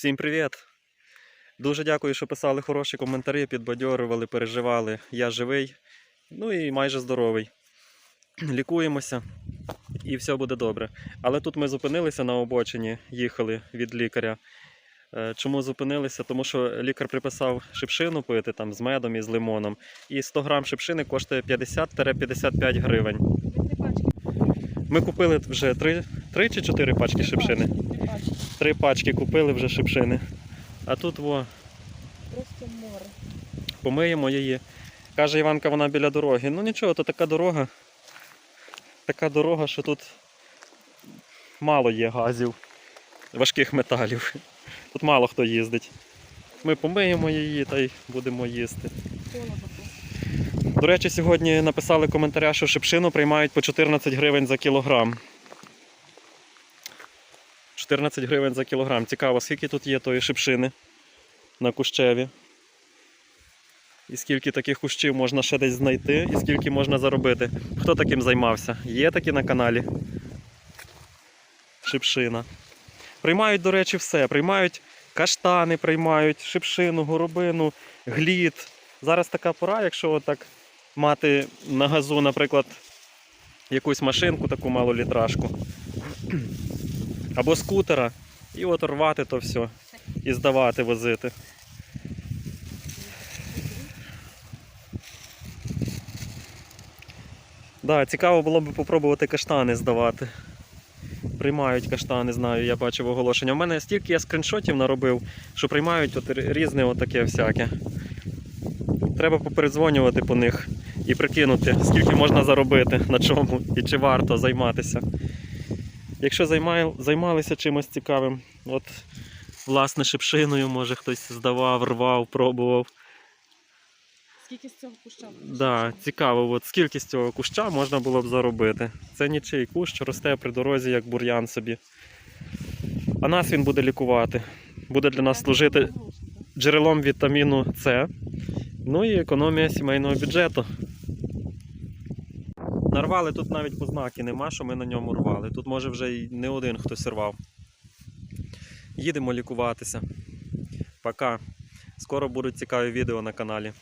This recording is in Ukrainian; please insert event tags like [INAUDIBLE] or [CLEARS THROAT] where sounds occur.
Всім привіт! Дуже дякую, що писали хороші коментарі, підбадьорювали, переживали. Я живий, ну і майже здоровий. [CLEARS THROAT] Лікуємося і все буде добре. Але тут ми зупинилися на обочині, їхали від лікаря. Е, Чому зупинилися? Тому що лікар приписав шипшину пити там з медом і з лимоном. І 100 грам шипшини коштує 50-55 гривень. Ми купили вже 3, 3 чи 4 пачки шипшини. Три пачки купили вже шипшини. А тут во, Просто море. помиємо її. Каже Іванка, вона біля дороги. Ну нічого, то така дорога. Така дорога, що тут мало є газів, важких металів. Тут мало хто їздить. Ми помиємо її та й будемо їсти. До речі, сьогодні написали коментаря, що шипшину приймають по 14 гривень за кілограм. 14 гривень за кілограм. Цікаво, скільки тут є тої шипшини на кущеві. І скільки таких кущів можна ще десь знайти, і скільки можна заробити. Хто таким займався? Є такі на каналі. Шипшина. Приймають, до речі, все. Приймають каштани, приймають, шипшину, горобину, глід. Зараз така пора, якщо отак мати на газу, наприклад, якусь машинку, таку малолітражку, або скутера, і от рвати то все, і здавати, возити. Да, цікаво було б попробувати каштани здавати. Приймають каштани, знаю, я бачив оголошення. У мене стільки я скріншотів наробив, що приймають от різне отаке всяке. Треба попередзвонювати по них і прикинути, скільки можна заробити, на чому і чи варто займатися. Якщо займай, займалися чимось цікавим, от власне шипшиною, може хтось здавав, рвав, пробував. Скільки з цього куща? Да, цікаво, от скільки з цього куща можна було б заробити. Це нічий кущ, росте при дорозі, як бур'ян собі. А нас він буде лікувати. Буде для нас служити джерелом вітаміну С, ну і економія сімейного бюджету. Нарвали тут навіть познаки нема, що ми на ньому рвали. Тут може вже й не один хтось рвав. Їдемо лікуватися. Пока. Скоро будуть цікаві відео на каналі.